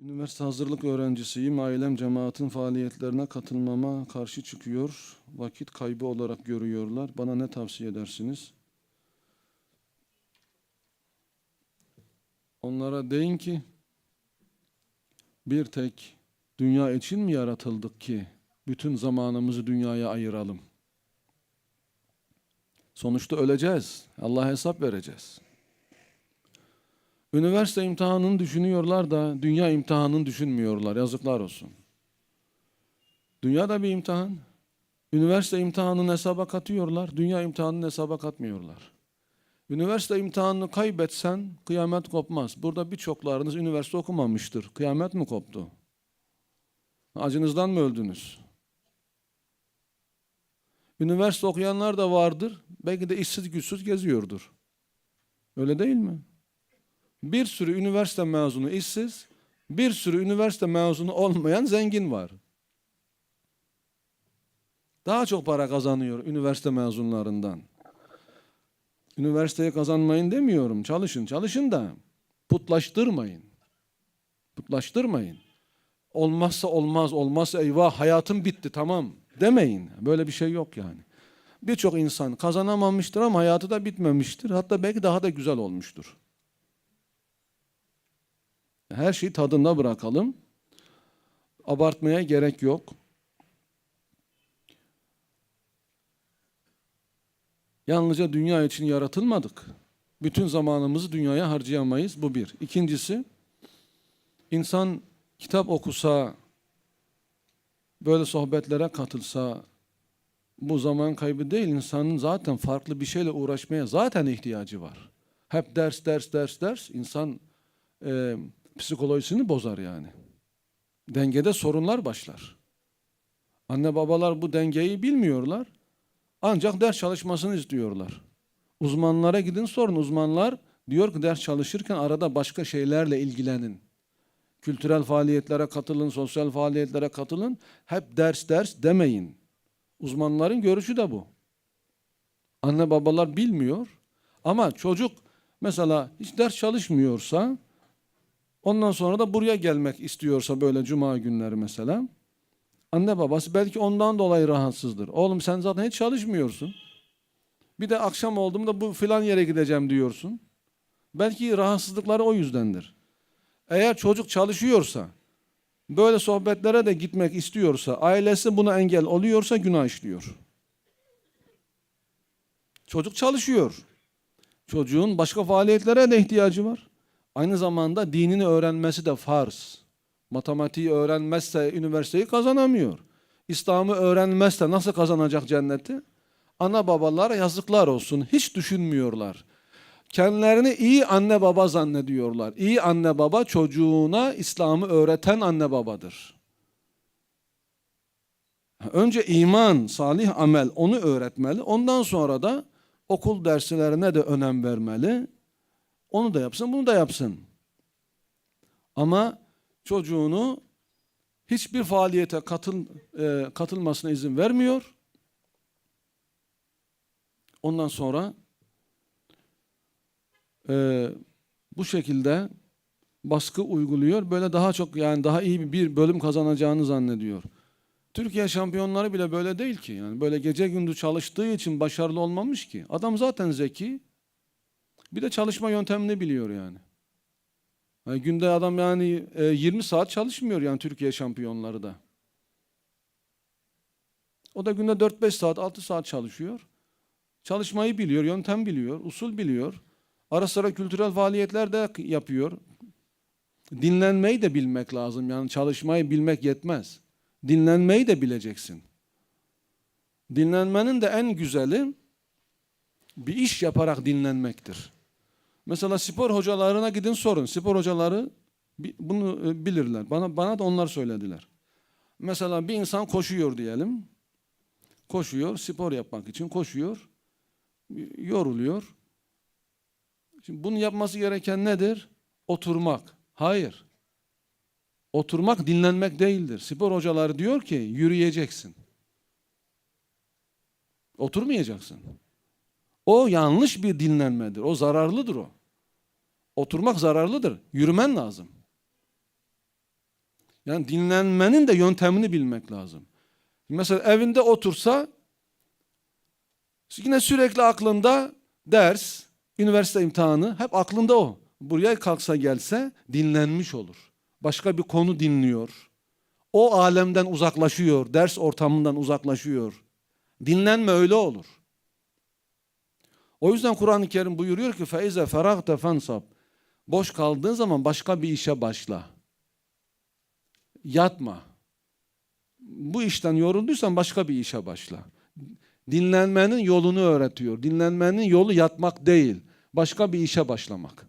Üniversite hazırlık öğrencisiyim. Ailem cemaatin faaliyetlerine katılmama karşı çıkıyor. Vakit kaybı olarak görüyorlar. Bana ne tavsiye edersiniz? Onlara deyin ki bir tek dünya için mi yaratıldık ki bütün zamanımızı dünyaya ayıralım? Sonuçta öleceğiz. Allah'a hesap vereceğiz. Üniversite imtihanını düşünüyorlar da dünya imtihanını düşünmüyorlar. Yazıklar olsun. Dünya da bir imtihan. Üniversite imtihanını hesaba katıyorlar. Dünya imtihanını hesaba katmıyorlar. Üniversite imtihanını kaybetsen kıyamet kopmaz. Burada birçoklarınız üniversite okumamıştır. Kıyamet mi koptu? Acınızdan mı öldünüz? Üniversite okuyanlar da vardır. Belki de işsiz güçsüz geziyordur. Öyle değil mi? Bir sürü üniversite mezunu işsiz, bir sürü üniversite mezunu olmayan zengin var. Daha çok para kazanıyor üniversite mezunlarından. Üniversiteyi kazanmayın demiyorum. Çalışın, çalışın da putlaştırmayın. Putlaştırmayın. Olmazsa olmaz, olmazsa eyvah hayatım bitti tamam demeyin. Böyle bir şey yok yani. Birçok insan kazanamamıştır ama hayatı da bitmemiştir. Hatta belki daha da güzel olmuştur. Her şeyi tadında bırakalım. Abartmaya gerek yok. Yalnızca dünya için yaratılmadık. Bütün zamanımızı dünyaya harcayamayız. Bu bir. İkincisi, insan kitap okusa, böyle sohbetlere katılsa, bu zaman kaybı değil, insanın zaten farklı bir şeyle uğraşmaya zaten ihtiyacı var. Hep ders, ders, ders, ders, insan e, psikolojisini bozar yani. Dengede sorunlar başlar. Anne babalar bu dengeyi bilmiyorlar. Ancak ders çalışmasını istiyorlar. Uzmanlara gidin sorun. Uzmanlar diyor ki ders çalışırken arada başka şeylerle ilgilenin. Kültürel faaliyetlere katılın, sosyal faaliyetlere katılın. Hep ders ders demeyin. Uzmanların görüşü de bu. Anne babalar bilmiyor. Ama çocuk mesela hiç ders çalışmıyorsa ondan sonra da buraya gelmek istiyorsa böyle cuma günleri mesela anne babası belki ondan dolayı rahatsızdır. Oğlum sen zaten hiç çalışmıyorsun. Bir de akşam olduğumda bu filan yere gideceğim diyorsun. Belki rahatsızlıkları o yüzdendir. Eğer çocuk çalışıyorsa, böyle sohbetlere de gitmek istiyorsa, ailesi buna engel oluyorsa günah işliyor. Çocuk çalışıyor. Çocuğun başka faaliyetlere de ihtiyacı var. Aynı zamanda dinini öğrenmesi de farz. Matematiği öğrenmezse üniversiteyi kazanamıyor. İslam'ı öğrenmezse nasıl kazanacak cenneti? Ana babalar yazıklar olsun hiç düşünmüyorlar. Kendilerini iyi anne baba zannediyorlar. İyi anne baba çocuğuna İslam'ı öğreten anne babadır. Önce iman, salih amel onu öğretmeli. Ondan sonra da okul derslerine de önem vermeli. Onu da yapsın, bunu da yapsın. Ama çocuğunu hiçbir faaliyete katıl, e, katılmasına izin vermiyor. Ondan sonra e, bu şekilde baskı uyguluyor. Böyle daha çok yani daha iyi bir bölüm kazanacağını zannediyor. Türkiye şampiyonları bile böyle değil ki. Yani böyle gece gündüz çalıştığı için başarılı olmamış ki. Adam zaten zeki. Bir de çalışma yöntemini biliyor yani. yani günde adam yani e, 20 saat çalışmıyor yani Türkiye şampiyonları da. O da günde 4-5 saat, 6 saat çalışıyor. Çalışmayı biliyor, yöntem biliyor, usul biliyor. Ara sıra kültürel faaliyetler de yapıyor. Dinlenmeyi de bilmek lazım. Yani çalışmayı bilmek yetmez. Dinlenmeyi de bileceksin. Dinlenmenin de en güzeli bir iş yaparak dinlenmektir. Mesela spor hocalarına gidin sorun. Spor hocaları bunu e, bilirler. Bana bana da onlar söylediler. Mesela bir insan koşuyor diyelim. Koşuyor, spor yapmak için koşuyor. Yoruluyor. Şimdi bunu yapması gereken nedir? Oturmak. Hayır. Oturmak dinlenmek değildir. Spor hocaları diyor ki yürüyeceksin. Oturmayacaksın. O yanlış bir dinlenmedir. O zararlıdır o. Oturmak zararlıdır. Yürümen lazım. Yani dinlenmenin de yöntemini bilmek lazım. Mesela evinde otursa yine sürekli aklında ders, üniversite imtihanı hep aklında o. Buraya kalksa gelse dinlenmiş olur. Başka bir konu dinliyor. O alemden uzaklaşıyor, ders ortamından uzaklaşıyor. Dinlenme öyle olur. O yüzden Kur'an-ı Kerim buyuruyor ki feize feragte fensab. Boş kaldığın zaman başka bir işe başla. Yatma. Bu işten yorulduysan başka bir işe başla. Dinlenmenin yolunu öğretiyor. Dinlenmenin yolu yatmak değil, başka bir işe başlamak.